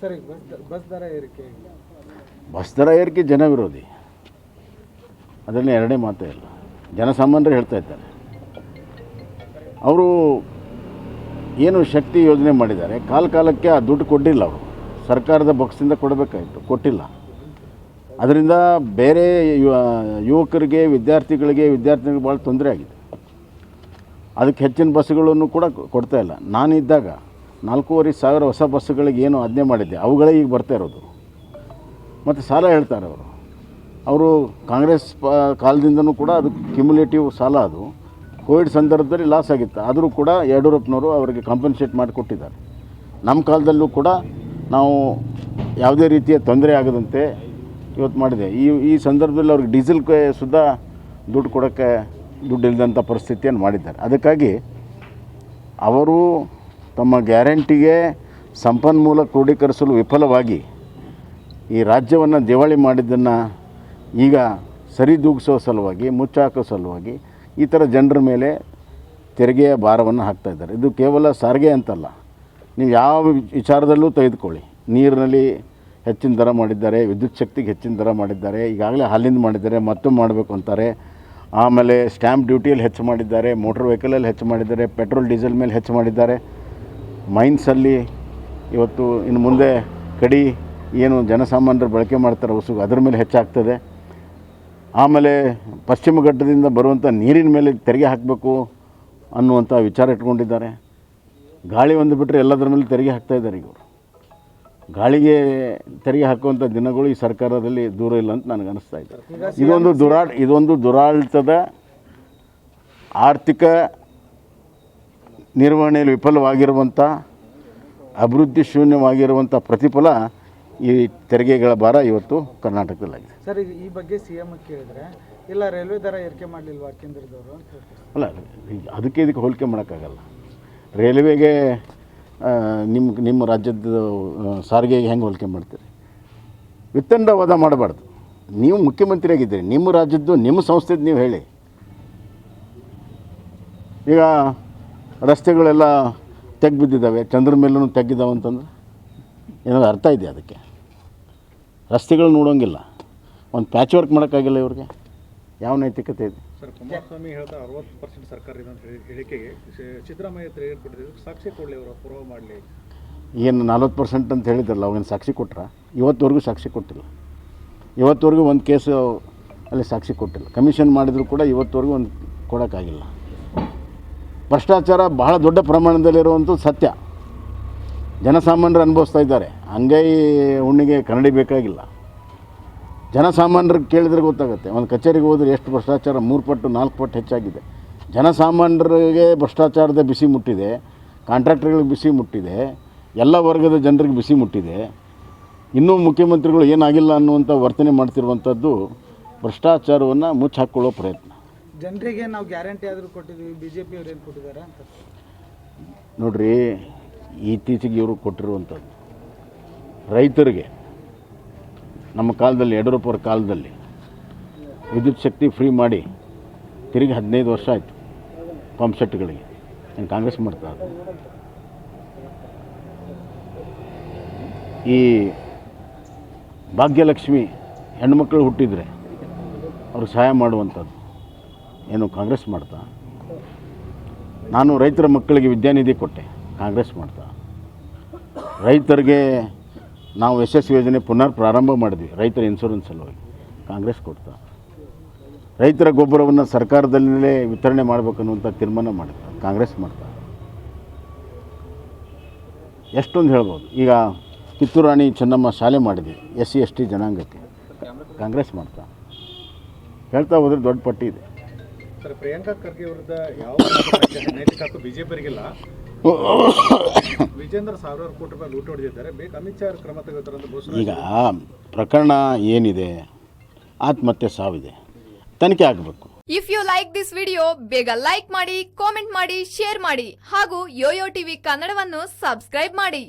Sir, bus bus ದರ ಏರಿಕೆ bus ಜನ ಅದರಲ್ಲಿ ಎರಡೇ ಮಾತೇ ಇಲ್ಲ. ಜನಸಾಮಾನ್ಯರು ಹೇಳ್ತಾ ಇದ್ದಾರೆ. ಅವರು ಏನು ಶಕ್ತಿ ಯೋಜನೆ ಮಾಡಿದ್ದಾರೆ? ಕಾಲ ಕಾಲಕ್ಕೆ ಆ ದುಡ್ಡು ಕೊಟ್ಟಿಲ್ಲ ಅವರು. ಸರ್ಕಾರದ ಬಕ್ಸಿಂದ ಕೊಡಬೇಕಾಯಿತು. ಕೊಟ್ಟಿಲ್ಲ. ಅದರಿಂದ ಬೇರೆ ಯುವ, ಯುವಕರಿಗೆ, ವಿದ್ಯಾರ್ಥಿಗಳಿಗೆ ವಿದ್ಯಾರ್ಥಿಗಳಿಗೆ ಭಾಳ ತೊಂದರೆ ಆಗಿದೆ. ಅದಕ್ಕೆ ಹೆಚ್ಚಿನ ಬಸ್ಸುಗಳನ್ನು ಕೂಡ ಕೊಡ್ತಾ ಇಲ್ಲ. ನಾನಿದ್ದಾಗ ನಾಲ್ಕೂವರೆ ಸಾವಿರ ಹೊಸ ಬಸ್ಸುಗಳಿಗೆ ಏನು ಆಜ್ಞೆ ಮಾಡಿದ್ದೆ. ಅವುಗಳೇ ಈಗ ಬರ್ತಾ ಇರೋದು. ಮತ್ತು ಸಾಲ ಹೇಳ್ತಾರೆ ಅವರು. ಅವರು ಕಾಂಗ್ರೆಸ್ ಪ, ಕಾಲದಿಂದನೂ ಕೂಡ ಅದು ಕ್ಯುಮುಲೇಟಿವ್ ಸಾಲ ಅದು. ಕೋವಿಡ್ ಸಂದರ್ಭದಲ್ಲಿ ಲಾಸ್ ಆಗಿತ್ತು. ಆದರೂ ಕೂಡ ಯಡಿಯೂರಪ್ಪನವರು ಅವರಿಗೆ ಕಾಂಪನ್ಸೇಟ್ ಮಾಡಿಕೊಟ್ಟಿದ್ದಾರೆ. ನಮ್ಮ ಕಾಲದಲ್ಲೂ ಕೂಡ ನಾವು ಯಾವುದೇ ರೀತಿಯ ತೊಂದರೆ ಆಗದಂತೆ ಇವತ್ತು ಮಾಡಿದೆ. ಈ ಈ ಸಂದರ್ಭದಲ್ಲಿ ಅವ್ರಿಗೆ ಡೀಸೆಲ್ಗೆ ಸುದ್ದ ದುಡ್ಡು ಕೊಡೋಕ್ಕೆ ದುಡ್ಡು ಇಲ್ಲದಂಥ ಪರಿಸ್ಥಿತಿಯನ್ನು ಮಾಡಿದ್ದಾರೆ. ಅದಕ್ಕಾಗಿ ಅವರು ತಮ್ಮ ಗ್ಯಾರಂಟಿಗೆ ಸಂಪನ್ಮೂಲ ಕ್ರೋಢೀಕರಿಸಲು ವಿಫಲವಾಗಿ ಈ ರಾಜ್ಯವನ್ನು ದಿವಾಳಿ ಮಾಡಿದ್ದನ್ನು ಈಗ ಸರಿದೂಗಿಸೋ ಸಲುವಾಗಿ, ಮುಚ್ಚಾಕೋ ಸಲುವಾಗಿ ಈ ಥರ ಜನರ ಮೇಲೆ ತೆರಿಗೆಯ ಭಾರವನ್ನು ಹಾಕ್ತಾ ಇದ್ದಾರೆ. ಇದು ಕೇವಲ ಸಾರಿಗೆ ಅಂತಲ್ಲ. ನೀವು ಯಾವ ವಿಚಾರದಲ್ಲೂ ತೆಗೆದುಕೊಳ್ಳಿ. ನೀರಿನಲ್ಲಿ ಹೆಚ್ಚಿನ ದರ ಮಾಡಿದ್ದಾರೆ, ವಿದ್ಯುತ್ ಶಕ್ತಿಗೆ ಹೆಚ್ಚಿನ ದರ ಮಾಡಿದ್ದಾರೆ, ಈಗಾಗಲೇ ಹಾಲಿಂದ ಮಾಡಿದ್ದಾರೆ ಮತ್ತೊಮ್ಮೆ ಮಾಡಬೇಕು ಅಂತಾರೆ. ಆಮೇಲೆ ಸ್ಟ್ಯಾಂಪ್ ಡ್ಯೂಟಿಯಲ್ಲಿ ಹೆಚ್ಚು ಮಾಡಿದ್ದಾರೆ, ಮೋಟ್ರ್ ವೆಹಿಕಲಲ್ಲಿ ಹೆಚ್ಚು ಮಾಡಿದ್ದಾರೆ, ಪೆಟ್ರೋಲ್, ಡೀಸೆಲ್ ಮೇಲೆ ಹೆಚ್ಚು ಮಾಡಿದ್ದಾರೆ. ಮೈನ್ಸಲ್ಲಿ ಇವತ್ತು ಇನ್ನು ಮುಂದೆ ಕಡಿ ಏನು ಜನಸಾಮಾನ್ಯರು ಬಳಕೆ ಮಾಡ್ತಾರೆ ಹೊಸ ಅದರ ಮೇಲೆ ಹೆಚ್ಚಾಗ್ತದೆ. ಆಮೇಲೆ ಪಶ್ಚಿಮ ಘಟ್ಟದಿಂದ ಬರುವಂಥ ನೀರಿನ ಮೇಲೆ ತೆರಿಗೆ ಹಾಕಬೇಕು ಅನ್ನುವಂಥ ವಿಚಾರ ಇಟ್ಕೊಂಡಿದ್ದಾರೆ. ಗಾಳಿ ಒಂದು ಬಿಟ್ಟರೆ ಎಲ್ಲದರ ಮೇಲೆ ತೆರಿಗೆ ಹಾಕ್ತಾ ಇದ್ದಾರೆ ಈಗ ಅವರು ಗಾಳಿಗೆ ತೆರಿಗೆ ಹಾಕುವಂಥ ದಿನಗಳು ಈ ಸರ್ಕಾರದಲ್ಲಿ ದೂರ ಇಲ್ಲ ಅಂತ ನನಗೆ ಅನಿಸ್ತಾ ಇದೆ. ಇದೊಂದು ದುರಾ ಇದೊಂದು ದುರಾಡಳಿತದ ಆರ್ಥಿಕ ನಿರ್ವಹಣೆಯಲ್ಲಿ ವಿಫಲವಾಗಿರುವಂಥ ಅಭಿವೃದ್ಧಿ ಶೂನ್ಯವಾಗಿರುವಂಥ ಪ್ರತಿಫಲ ಈ ತೆರಿಗೆಗಳ ಭಾರ ಇವತ್ತು ಕರ್ನಾಟಕದಲ್ಲಾಗಿದೆ. ಸರ್ ಈ ಬಗ್ಗೆ ಸಿ ಎಂ ಕೇಳಿದ್ರೆ ಇಲ್ಲ ರೈಲ್ವೆ ದರ ಏರಿಕೆ ಮಾಡಲಿಲ್ವಾ ಕೇಂದ್ರದವರು ಅಲ್ಲ ಈಗ ಅದಕ್ಕೆ ಇದಕ್ಕೆ ಹೋಲಿಕೆ ಮಾಡೋಕ್ಕಾಗಲ್ಲ. ರೈಲ್ವೆಗೆ ನಿಮ್ಮ ನಿಮ್ಮ ರಾಜ್ಯದ ಸಾರಿಗೆಗೆ ಹೆಂಗೆ ಹೋಲಿಕೆ ಮಾಡ್ತೀರಿ? ವಿತ್ತಂಡವಾದ ಮಾಡಬಾರ್ದು. ನೀವು ಮುಖ್ಯಮಂತ್ರಿಯಾಗಿದ್ದೀರಿ. ನಿಮ್ಮ ರಾಜ್ಯದ್ದು ನಿಮ್ಮ ಸಂಸ್ಥೆದು ನೀವು ಹೇಳಿ. ಈಗ ರಸ್ತೆಗಳೆಲ್ಲ ತೆಗ್ದು ಬಿದ್ದಿದ್ದಾವೆ ಚಂದ್ರ ಮೇಲೂ ತೆಗ್ಗಿದ್ದಾವೆ ಅಂತಂದ್ರೆ? ಏನಾದ್ರು ಅರ್ಥ ಇದೆ ಅದಕ್ಕೆ? ರಸ್ತೆಗಳು ನೋಡೋಂಗಿಲ್ಲ. ಒಂದು ಪ್ಯಾಚ್ ವರ್ಕ್ ಮಾಡೋಕ್ಕಾಗಿಲ್ಲ ಇವ್ರಿಗೆ? ಯಾವ ನೈತಿಕತೆ ಇದೆ? ಸರ್ ಕುಮಾರಸ್ವಾಮಿ ಹೇಳ್ತಾ ಅರವತ್ತು ಪರ್ಸೆಂಟ್ ಸರ್ಕಾರ ಇದೆ ಅಂತ ಹೇಳಿ- ಹೇಳಿಕೆಗೆ ಸಿದ್ದರಾಮಯ್ಯ ಸಾಕ್ಷಿ ಕೊಡಲಿ ಅವರು ಪುರಾವೆ ಮಾಡಲಿ. ಏನು ನಲ್ವತ್ತು ಪರ್ಸೆಂಟ್ ಅಂತ ಹೇಳಿದ್ರಲ್ಲ ಅವಾಗಿನ ಸಾಕ್ಷಿ ಕೊಟ್ರ? ಇವತ್ತವರೆಗೂ ಸಾಕ್ಷಿ ಕೊಟ್ಟಿಲ್ಲ. ಇವತ್ತುವರೆಗೂ ಒಂದು ಕೇಸು ಅಲ್ಲಿ ಸಾಕ್ಷಿ ಕೊಟ್ಟಿಲ್ಲ. ಕಮಿಷನ್ ಮಾಡಿದರೂ ಕೂಡ ಇವತ್ತುವರೆಗೂ ಒಂದು ಕೊಡೋಕ್ಕಾಗಿಲ್ಲ. ಭ್ರಷ್ಟಾಚಾರ ಬಹಳ ದೊಡ್ಡ ಪ್ರಮಾಣದಲ್ಲಿರುವಂಥದ್ದು ಸತ್ಯ. ಜನಸಾಮಾನ್ಯರು ಅನುಭವಿಸ್ತಾ ಇದ್ದಾರೆ. ಅಂಗೈ ಹುಣ್ಣಿಗೆ ಕನ್ನಡಿ ಬೇಕಾಗಿಲ್ಲ. ಜನಸಾಮಾನ್ಯರಿಗೆ ಕೇಳಿದ್ರೆ ಗೊತ್ತಾಗುತ್ತೆ. ಒಂದು ಕಚೇರಿಗೆ ಹೋದರೆ ಎಷ್ಟು ಭ್ರಷ್ಟಾಚಾರ? ಮೂರು ಪಟ್ಟು, ನಾಲ್ಕು ಪಟ್ಟು ಹೆಚ್ಚಾಗಿದೆ. ಜನಸಾಮಾನ್ಯರಿಗೆ ಭ್ರಷ್ಟಾಚಾರದ ಬಿಸಿ ಮುಟ್ಟಿದೆ. ಕಾಂಟ್ರಾಕ್ಟರ್ಗಳಿಗೆ ಬಿಸಿ ಮುಟ್ಟಿದೆ. ಎಲ್ಲ ವರ್ಗದ ಜನರಿಗೆ ಬಿಸಿ ಮುಟ್ಟಿದೆ. ಇನ್ನೂ ಮುಖ್ಯಮಂತ್ರಿಗಳು ಏನಾಗಿಲ್ಲ ಅನ್ನುವಂಥ ವರ್ತನೆ ಮಾಡ್ತಿರುವಂಥದ್ದು ಭ್ರಷ್ಟಾಚಾರವನ್ನು ಮುಚ್ಚಾಕೊಳ್ಳೋ ಪ್ರಯತ್ನ. ಜನರಿಗೆ ನಾವು ಗ್ಯಾರಂಟಿ ಆದರೂ ಕೊಟ್ಟಿದ್ದೀವಿ ಬಿ ಜೆ ಪಿಯವ್ರು ಏನು ಕೊಟ್ಟಿದ್ದಾರೆ ಅಂತ. ನೋಡ್ರಿ, ಇತ್ತೀಚೆಗೆ ಇವರು ಕೊಟ್ಟಿರುವಂಥದ್ದು. ರೈತರಿಗೆ, ನಮ್ಮ ಕಾಲದಲ್ಲಿ ಯಡಿಯೂರಪ್ಪರ ಕಾಲದಲ್ಲಿ ವಿದ್ಯುತ್ ಶಕ್ತಿ ಫ್ರೀ ಮಾಡಿ ತಿರುಗಿ ಹದಿನೈದು ವರ್ಷ ಆಯಿತು ಪಂಪ್ ಸೆಟ್ಗಳಿಗೆ ಏನು ಕಾಂಗ್ರೆಸ್ ಮಾಡ್ತಾ ಈ ಭಾಗ್ಯಲಕ್ಷ್ಮಿ ಹೆಣ್ಮಕ್ಳು ಹುಟ್ಟಿದರೆ ಅವ್ರಿಗೆ ಸಹಾಯ ಮಾಡುವಂಥದ್ದು. ಏನು ಕಾಂಗ್ರೆಸ್ ಮಾಡ್ತಾ? ನಾನು ರೈತರ ಮಕ್ಕಳಿಗೆ ವಿದ್ಯಾನಿಧಿ ಕೊಟ್ಟೆ, ಕಾಂಗ್ರೆಸ್ ಮಾಡ್ತಾ. ರೈತರಿಗೆ ನಾವು ಯಶಸ್ವಿ ಯೋಜನೆ ಪುನರ್ ಪ್ರಾರಂಭ ಮಾಡಿದ್ವಿ, ರೈತರ ಇನ್ಶೂರೆನ್ಸ್ ಸಲುವಾಗಿ ಕಾಂಗ್ರೆಸ್ ಕೊಡ್ತಾ. ರೈತರ ಗೊಬ್ಬರವನ್ನು ಸರ್ಕಾರದಲ್ಲೇ ವಿತರಣೆ ಮಾಡಬೇಕನ್ನುವಂಥ ತೀರ್ಮಾನ ಮಾಡಿದ ಕಾಂಗ್ರೆಸ್ ಮಾಡ್ತಾ. ಎಷ್ಟೊಂದು ಹೇಳ್ಬೋದು. ಈಗ ಕಿತ್ತೂರು ರಾಣಿ ಚೆನ್ನಮ್ಮ ಶಾಲೆ ಮಾಡಿದ್ವಿ ಎಸ್ ಸಿ ಎಸ್ ಟಿ ಜನಾಂಗಕ್ಕೆ, ಕಾಂಗ್ರೆಸ್ ಮಾಡ್ತಾ. ಹೇಳ್ತಾ ಹೋದರೆ ದೊಡ್ಡ ಪಟ್ಟಿ ಇದೆ. ಸರ್ ಪ್ರಿಯಾಂಕಾ ಖರ್ಗೆ ವಿರುದ್ಧ ಯಾವ ನೈತಿಕ ಹಕ್ಕು ಬಿಜೆಪಿಯರಿಗಿಲ್ಲ ವಿಜೇಂದ್ರ ಸಾವಿರಾರು ಕೋಟಿ ರೂಪಾಯಿ ಲೂಟಿ ಹೊಡೆದಿದ್ದಾರೆ. ಬೇಕು ಅಮಿತ್ ಶಾ ಕ್ರಮ ತಗೋತಾರೆ ಅಂತ ಘೋಷಣೆ ಈಗ ಪ್ರಕರಣ ಏನಿದೆ? ಆತ್ಮಹತ್ಯೆ ಸಾವಿದೆ. ತನಿಖೆ ಆಗಬೇಕು. If you like this video ಬೇಗ ಲೈಕ್ ಮಾಡಿ ಕಾಮೆಂಟ್ ಮಾಡಿ ಶೇರ್ ಮಾಡಿ ಹಾಗೂ ಯೋಯೋ ಟಿವಿ ಕನ್ನಡವನ್ನು ಸಬ್ಸ್ಕ್ರೈಬ್ ಮಾಡಿ.